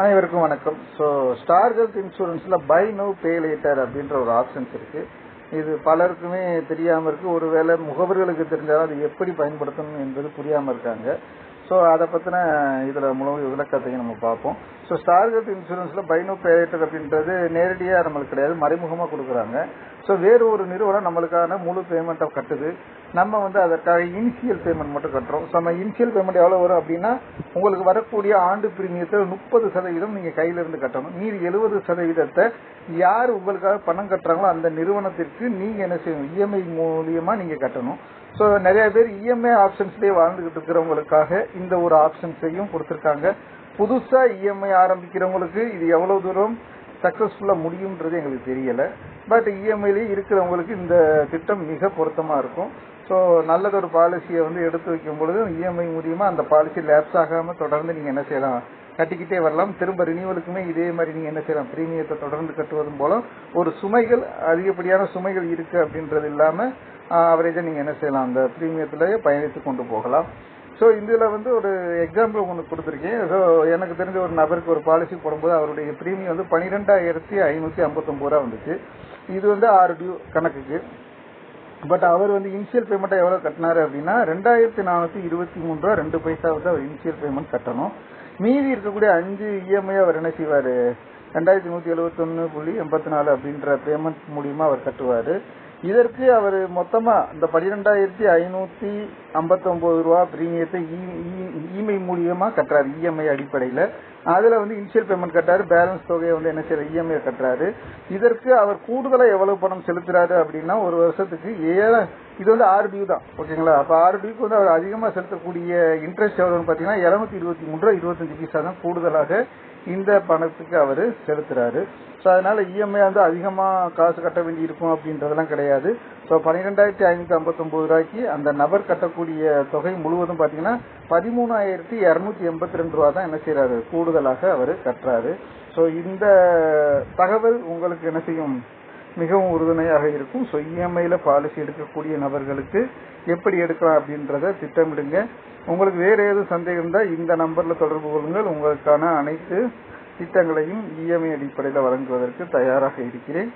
அனைவருக்கும் வணக்கம். So star health இன்சூரன்ஸில் பை நோ பே லேட்டர் அப்படின்ற ஒரு ஆப்ஷன்ஸ் இருக்கு. இது பலருக்குமே தெரியாமல் இருக்கு. ஒருவேளை முகவர்களுக்கு தெரிஞ்சாலும் அது எப்படி பயன்படுத்தணும் என்பது புரியாமல் இருக்காங்க. ஸோ அதை பற்றின இதில் மூலம் விளக்கத்தையும் நம்ம பார்ப்போம். ஸோ ஸ்டார் ஹெல்த் இன்சூரன்ஸில் பை நோ பே லேட்டர் அப்படின்றது நேரடியாக நம்மளுக்கு கிடையாது. மறைமுகமாக கொடுக்குறாங்க. ஸோ வேறு ஒரு நிறுவனம் நம்மளுக்கான முழு பேமெண்ட்டை கட்டுது. நம்ம வந்து அதற்காக இனிஷியல் பேமெண்ட் மட்டும் கட்டுறோம். ஸோ நம்ம இனிஷியல் பேமெண்ட் எவ்வளோ வரும் அப்படின்னா உங்களுக்கு வரக்கூடிய ஆண்டு பிரீமியத்தில் முப்பது சதவீதம் நீங்கள் கையிலிருந்து கட்டணும். மீதி எழுபது சதவீதத்தை யார் உங்களுக்காக பணம் கட்டுறாங்களோ அந்த நிறுவனத்திற்கு நீங்கள் என்ன செய்யணும்? இஎம்ஐ மூலியமாக நீங்கள் கட்டணும். ஸோ நிறைய பேர் இஎம்ஐ ஆப்ஷன்ஸ்லேயே வாழ்ந்துகிட்டு இருக்கிறவங்களுக்காக இந்த ஒரு ஆப்ஷன்ஸையும் கொடுத்துருக்காங்க. புதுசாக இஎம்ஐ ஆரம்பிக்கிறவங்களுக்கு இது எவ்வளோ தூரம்? சக்ஸஸ்ஃபுல்லாக முடியுன்றது எங்களுக்கு தெரியலை. பட் இஎம்ஐலேயே இருக்கிறவங்களுக்கு இந்த திட்டம் மிக பொருத்தமாக இருக்கும். ஸோ நல்லதொரு பாலிசியை வந்து எடுத்து வைக்கும் பொழுது இஎம்ஐ மூலியமாக அந்த பாலிசி லேப்ஸ் ஆகாமல் தொடர்ந்து நீங்கள் என்ன செய்யலாம்? கட்டிக்கிட்டே வரலாம். திரும்ப ரினியூவலுக்குமே இதே மாதிரி நீங்கள் என்ன செய்யலாம்? ப்ரீமியத்தை தொடர்ந்து கட்டுவதும் போல ஒரு சுமைகள் அதிகப்படியான சுமைகள் இருக்குது அப்படின்றது இல்லாமல் அவரேஜாக நீங்கள் என்ன செய்யலாம்? அந்த ப்ரீமியத்தில் பயணித்து கொண்டு போகலாம். ஸோ இதில் வந்து ஒரு எக்ஸாம்பிள் உங்களுக்கு கொடுத்துருக்கேன். ஸோ எனக்கு தெரிஞ்ச ஒரு நபருக்கு ஒரு பாலிசி போடும்போது அவருடைய ப்ரீமியம் வந்து பன்னிரெண்டாயிரத்தி ஐநூற்றி ஐம்பத்தொம்பது ரூபா வந்துச்சு. இது வந்து ஆறு டியூ கணக்குக்கு. பட் அவர் வந்து இனிஷியல் பேமெண்ட்டை எவ்வளோ கட்டினாரு அப்படின்னா ரெண்டாயிரத்தி நானூற்றி இருபத்தி மூணு ரூபா ரெண்டு பைசா வந்து அவர் இனிஷியல் பேமெண்ட் கட்டணும். மீதி இருக்கக்கூடிய அஞ்சு இஎம்ஐ அவர் என்ன செய்வார்? ரெண்டாயிரத்தி நூற்றி எழுபத்தொன்று புள்ளி எண்பத்தி நாலு அப்படின்ற பேமெண்ட் மூலியமாக அவர் கட்டுவார். இதற்கு அவர் மொத்தமா இந்த பனிரெண்டாயிரத்தி ஐநூத்தி ஐம்பத்தி ஒன்பது ரூபா பிரீமியத்தை இஎம்ஐ மூலியமா கட்டுறாரு இஎம்ஐ அடிப்படையில அதில் வந்து இனிஷியல் பேமெண்ட் கட்டுறாரு பேலன்ஸ் தொகையை வந்து என்ன செய்யற இஎம்ஐ கட்டுறாரு. இதற்கு அவர் கூடுதலாக எவ்வளவு பணம் செலுத்துறாரு அப்படின்னா ஒரு வருஷத்துக்கு ஏழ இது வந்து ஆறு தான் ஓகேங்களா அப்போ ஆர்டியூக்கு வந்து அவர் அதிகமாக செலுத்தக்கூடிய இன்ட்ரெஸ்ட் எவ்வளோன்னு பார்த்தீங்கன்னா இரநூத்தி இருபத்தி மூணு ரூபா இருபத்தஞ்சு பைசா தான் கூடுதலாக இந்த பணத்துக்கு அவர் செலுத்துறாரு. ஸோ அதனால இஎம்ஐ வந்து அதிகமாக காசு கட்ட வேண்டி இருக்கும் அப்படின்றதெல்லாம் கிடையாது. ஸோ பன்னிரெண்டாயிரத்தி ஐநூற்றி ஐம்பத்தொம்பது ரூபாய்க்கு அந்த நபர் கட்டக்கூடிய தொகை முழுவதும் பார்த்தீங்கன்னா பதிமூணாயிரத்தி இரநூத்தி எண்பத்தி ரெண்டு ரூபா தான் என்ன செய்யறாரு கூடுதலாக அவர் கற்றாரு. ஸோ இந்த தகவல் உங்களுக்கு என்ன செய்யும்? மிகவும் உறுதுணையாக இருக்கும். ஸோ இஎம்ஐயில் பாலிசி எடுக்கக்கூடிய நபர்களுக்கு எப்படி எடுக்கலாம் அப்படின்றத திட்டமிடுங்க. உங்களுக்கு வேறு ஏதும் சந்தேகம் இருந்தால் இந்த நம்பரில் தொடர்பு கொள்ளுங்கள். உங்களுக்கான அனைத்து திட்டங்களையும் இஎம்ஐ அடிப்படையில் வழங்குவதற்கு தயாராக இருக்கிறேன்.